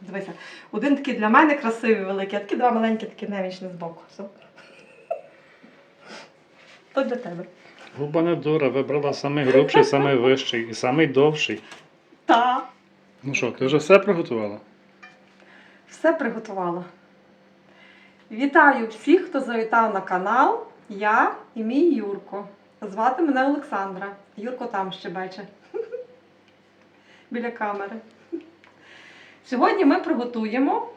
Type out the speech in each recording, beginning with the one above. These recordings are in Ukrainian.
Дивися, один такий для мене красивий великий, а такі два маленькі, такі немічні збоку. Все. То для тебе. Губа не дура, вибрала самий грубший, самий вищий і самий довший. Та. Ну що, ти вже все приготувала? Все приготувала. Вітаю всіх, хто завітав на канал. Я і мій Юрко. Звати мене Олександра. Юрко там ще бачить. Біля камери. Сьогодні ми приготуємо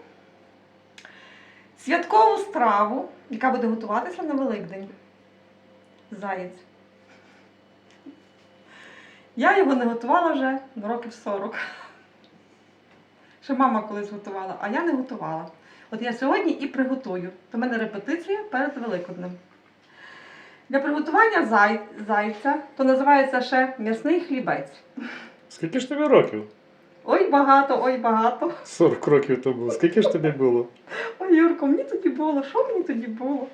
святкову страву, яка буде готуватися на Великдень. Заєць. Я його не готувала вже років 40. Ще мама колись готувала, а я не готувала. От я сьогодні і приготую. В мене репетиція перед Великоднем. Для приготування зай... зайця, то називається ще м'ясний хлібець. Скільки ж тобі років? Ой багато, ой багато. 40 років тому. Скільки ж тобі було? Ой, Юрко, мені тоді було. Що мені тоді було?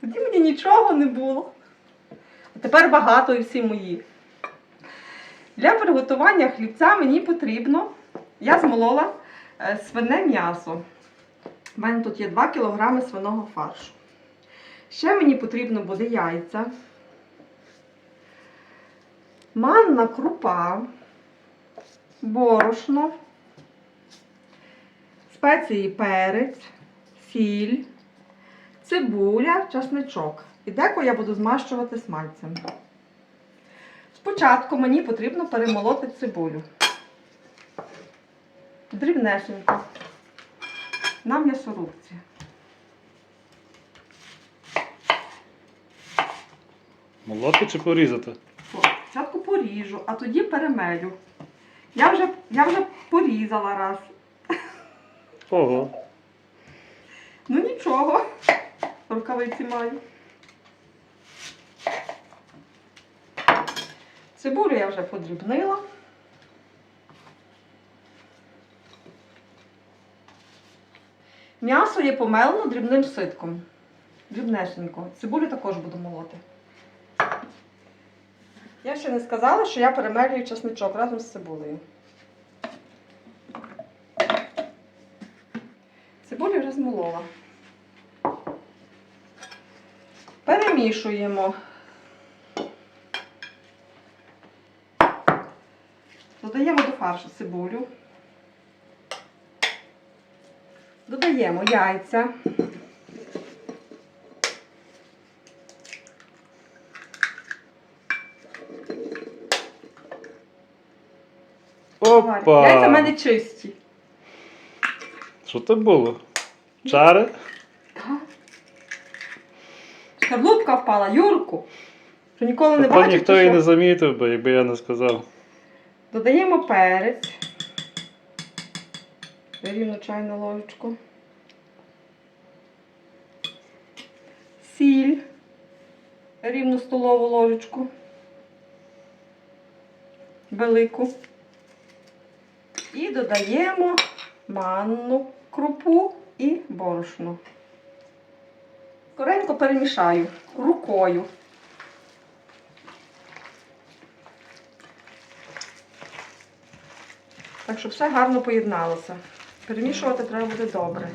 Тоді мені нічого не було. А тепер багато і всі мої. Для приготування хлібця мені потрібно. Я змолола е, свине м'ясо. У мене тут є 2 кг свиного фаршу. Ще мені потрібно буде яйця, манна крупа, борошно, спеції перець, сіль, цибуля, часничок. І деко я буду змащувати смальцем. Спочатку мені потрібно перемолоти цибулю. Дрібнесенько. На м'ясорубці. Молоти чи порізати? Спочатку поріжу, а тоді перемелю. Я вже, я вже порізала раз. Ого. Ну нічого. Рукавиці маю. Цибулю я вже подрібнила. М'ясо є помелено дрібним ситком. Дрібнесенько. Цибулю також буду молоти. Я ще не сказала, що я перемелюю чесничок разом з цибулею. Цибулю вже змолола. Перемішуємо. Додаємо до фаршу цибулю. Додаємо яйця. Опа! Яйця в мене чисті. Що це було? Чари? Так. Шкарлупка впала, Юрку. Що ніколи не Та бачив. ніхто і що? не замітив би, якби я не сказав. Додаємо перець. Рівну чайну ложечку. Сіль. Рівну столову ложечку. Велику. Додаємо манну крупу і борошно. Скоренько перемішаю рукою. Так, щоб все гарно поєдналося. Перемішувати треба буде добре.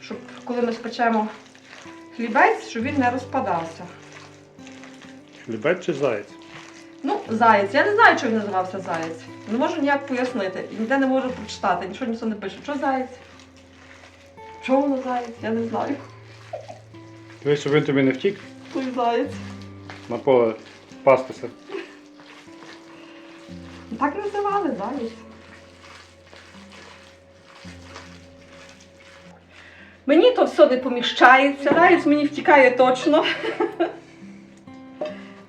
Щоб коли ми спечемо хлібець, щоб він не розпадався. Хлібець чи заєць? Ну, заєць. Я не знаю, чого він називався заєць. Не можу ніяк пояснити. Ніде не можу прочитати, нічого ніхто не пише. Що заєць? Чого воно заєць? Я не знаю. Дивись, щоб він тобі не втік Той заєць. на поле пастися. Так називали заєць. Мені то все не поміщається, заєць мені втікає точно.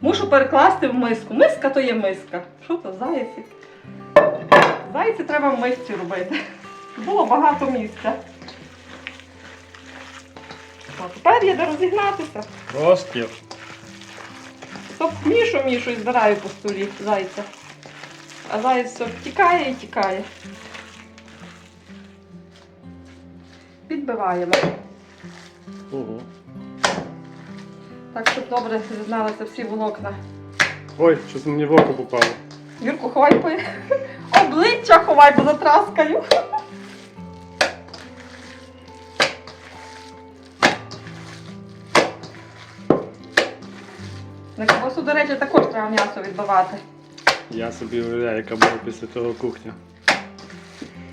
Мушу перекласти в миску. Миска то є миска. Що то зайці? Зайці треба в мисці робити. Було багато місця. О, тепер є де розігнатися. Розпір. Стоп, мішу, мішу і збираю по столі зайця. А заяць все втікає і тікає. Підбиваємо. Ого. Так, щоб добре зізналися всі волокна. Ой, щось мені в око попало. Юрку, ховай по... обличчя ховай. бо затраскаю. На ковбасу, до речі, також треба м'ясо відбивати. Я собі уявляю, яка була після того кухня.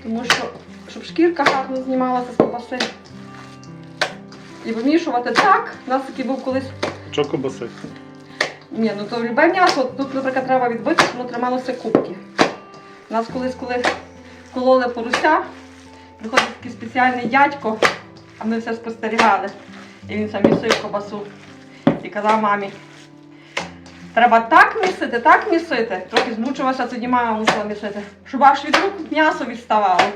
Тому що, щоб шкірка гарно знімалася з ковбаси. І вимішувати так. У нас такий був колись. Що кобаси? Ні, ну то любе м'ясо, тут, наприклад, треба відбити, щоб воно трималося кубки. У нас колись, коли кололи поруся, приходить такий спеціальний дядько, а ми все спостерігали. І він сам місив ковбасу. І казав мамі, треба так місити, так місити. Трохи змучилася, тоді мама мусила місити, щоб аж від рук м'ясо відставало.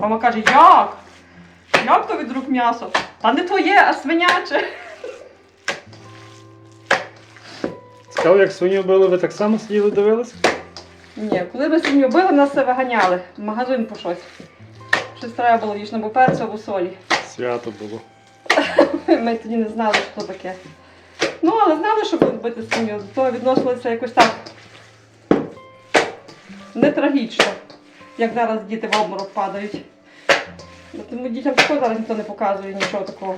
Мама каже, як? Як то від рук м'ясо? Та не твоє, а свиняче. Цікаво, як свиню били, ви так само сиділи дивились? Ні, коли ми сім'ю били, нас все виганяли в магазин по щось. Щось треба було їсти, або перцю, або солі. Свято було. Ми тоді не знали, що таке. Ну, але знали, що будуть бити сім'ю, до того відносилися якось так не трагічно, як зараз діти в обморок падають. Тому дітям також зараз ніхто не показує нічого такого.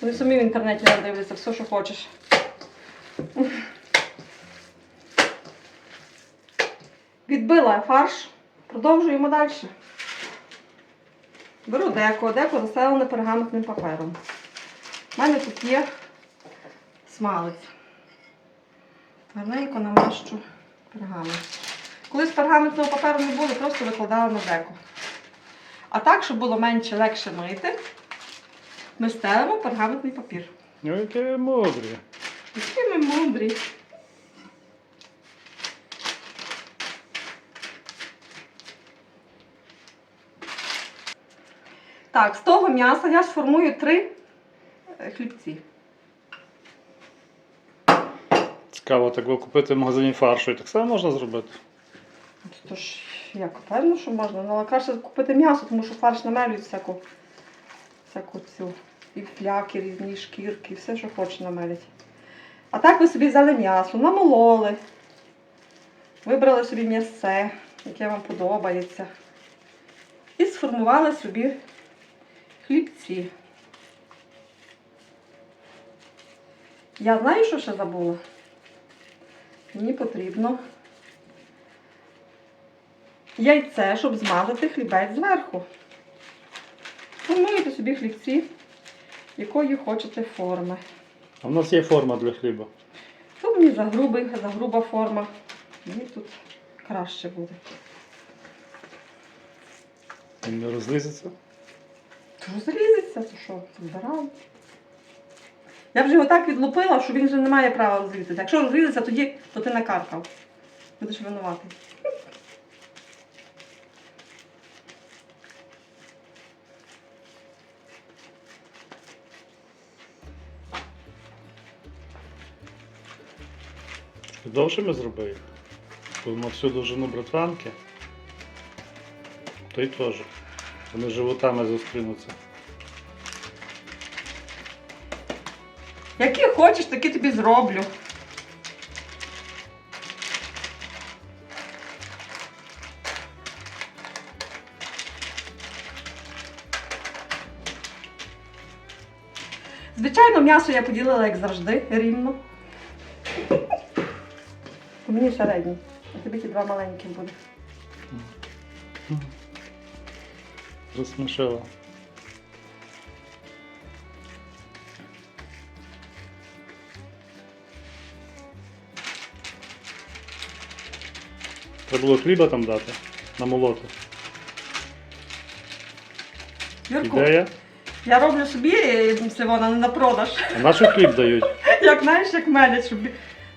Вони самі в інтернеті надивляться все, що хочеш. Відбила фарш, продовжуємо далі. Беру деко, деко заселене пергаментним папером. У мене тут є смалець. Гарненько намащу пергамент. Колись пергаментного паперу не було, просто викладала на деко. А так, щоб було менше легше мити, ми стелимо пергаментний папір. Ну, яке мудрі. Які ми мудрі. Так, з того м'яса я сформую три е, хлібці. Цікаво, так ви купити в магазині фаршу і так само можна зробити. Тож, як певно, що можна, ну, але краще купити м'ясо, тому що фарш намелюють всяку, всяку цю і фляки, різні шкірки, і все, що хоче намелять. А так ви собі взяли м'ясо, намололи, вибрали собі м'ясце, яке вам подобається. І сформували собі хлібці. Я знаю, що ще забула. Мені потрібно яйце, щоб змазати хлібець зверху. Формуєте собі хлібці, якої хочете форми. А в нас є форма для хліба. Тут мені загрубий, загруба форма. Мені тут краще буде. Він не розлізеться. То розрізиться, то що, збирав. Я вже його так відлупила, що він вже не має права розрізатися. Якщо розрізаться, тоді то ти накаркав. Будеш винуватий. Довше ми зробили. Будемо всю довжину братванки. Той теж. Вони животами зустрінуться. Які хочеш, такі тобі зроблю. Звичайно, м'ясо я поділила, як завжди, рівно. Мені середній, а тобі ті два маленькі буде. Розсмішила. Треба було хліба там дати, намолоти. Юрку, Ідея. я роблю собі е, Сивона, не на продаж. А на що хліб дають? Як знаєш, як мене, щоб.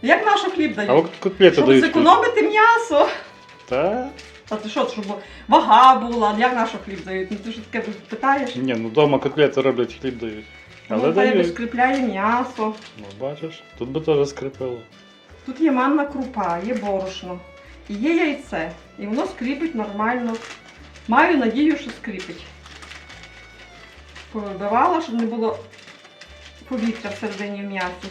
Як нашу хліб А дають? от котлети Щоб дають. хліб. зекономити м'ясо. Та? А ти що, щоб вага була, як нашу хліб дають? Ну ти ж таке питаєш? Ні, ну вдома котлети роблять, хліб дають. Але Ну, дають. скріпляє м'ясо. Ну, бачиш, тут би теж скрипило. Тут є манна крупа, є борошно, і є яйце. І воно скріпить нормально. Маю надію, що скріпить. Повибивала, щоб не було повітря всередині в м'ясі.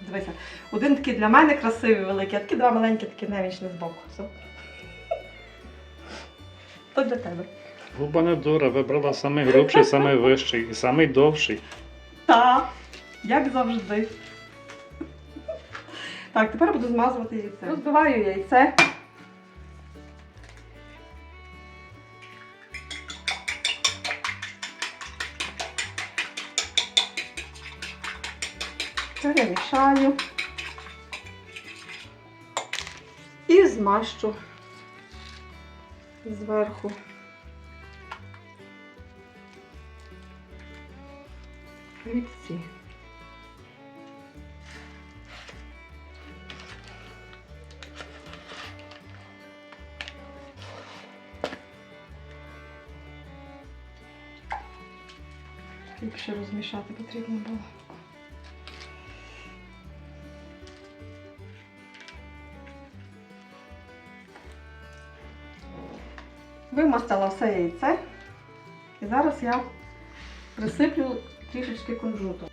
Дивися. Один такий для мене красивий великий, а такі два маленькі, такі невічні збоку. Все. То для тебе. Губа не дура, вибрала самий грубший, самий вищий і самий довший. Так, як завжди. Так, тепер буду змазувати яйце. Розбиваю яйце. Перемішаю. І змащу зверху. Хлібці. Ліпше розмішати потрібно було. Вимастила все яйце. І зараз я присиплю трішечки кунжуту.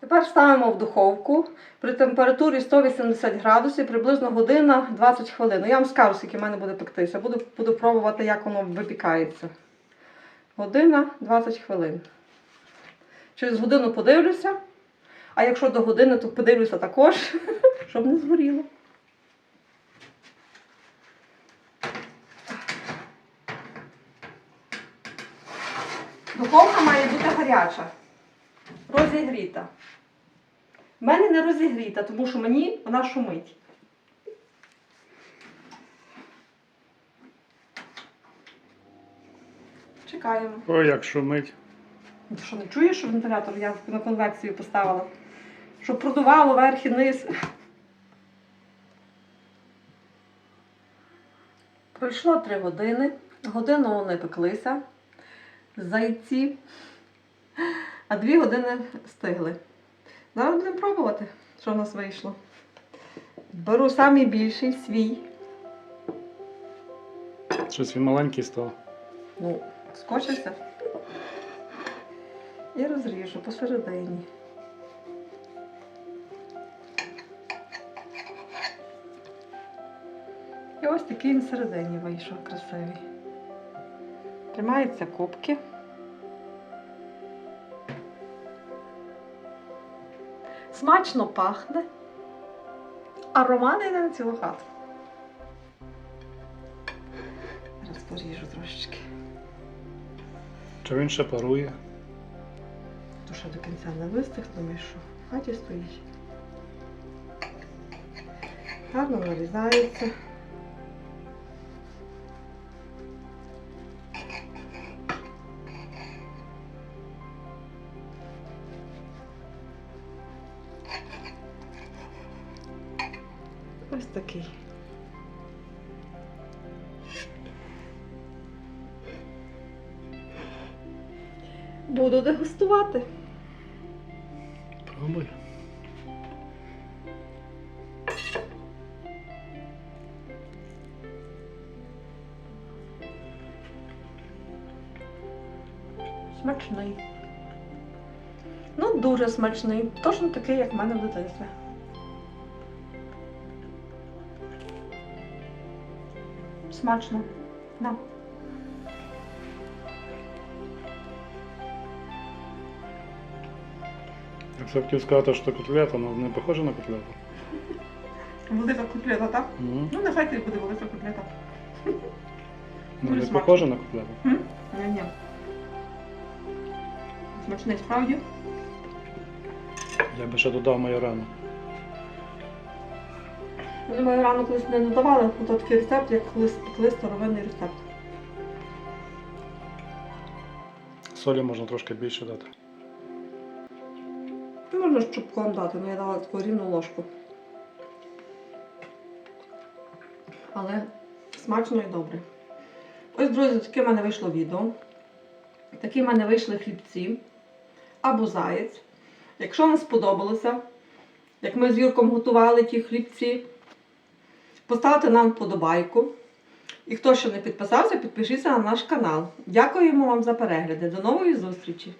Тепер ставимо в духовку при температурі 180 градусів приблизно година 20 хвилин. Ну, я вам скажу, скільки в мене буде пектися. Буду, буду пробувати, як воно випікається. Година 20 хвилин. Через годину подивлюся. А якщо до години, то подивлюся також, щоб не згоріло. Духовка має бути гаряча, розігріта. В мене не розігріта, тому що мені вона шумить. Чекаємо. Ой, як шумить. Ти що не чуєш, що вентилятор я на конвекцію поставила? Щоб продувало верх і низ. Пройшло три години. Годину вони пеклися. Зайці. А дві години стигли. Зараз будемо пробувати, що в нас вийшло. Беру самий більший свій. Щось він маленький став. Ну, скочився. І розріжу посередині. І ось такий він всередині вийшов красивий. Тримаються кубки. Смачно пахне. а Роман йде на цілу хату. Зараз поріжу трошечки. Чи він ще парує? То ще до кінця не вистиг, тому що в хаті стоїть. Гарно нарізається. Буду дегустувати. Пробуй. Смачний. Ну, дуже смачний. Точно такий, як в мене в дитинстві. Смачно. Да. Все хотів сказати, що котлета, але не похоже на котлету. Велика котлета, так? Угу. Ну, нехай ти буде велика котлета. Ну, Дуже не смачно. похоже на котлету. Ні, ні. Смачний справді. Я би ще додав майорану. Вони мою рано колись не додавали, бо то такий рецепт, як колись пекли старовинний рецепт. Солі можна трошки більше дати. Можна ж чубком дати, але я дала таку рівну ложку. Але смачно і добре. Ось, друзі, таке в мене вийшло відео. Такі в мене вийшли хлібці або заєць. Якщо вам сподобалося, як ми з Юрком готували ті хлібці, поставте нам вподобайку. І хто ще не підписався, підпишіться на наш канал. Дякуємо вам за перегляди. До нової зустрічі!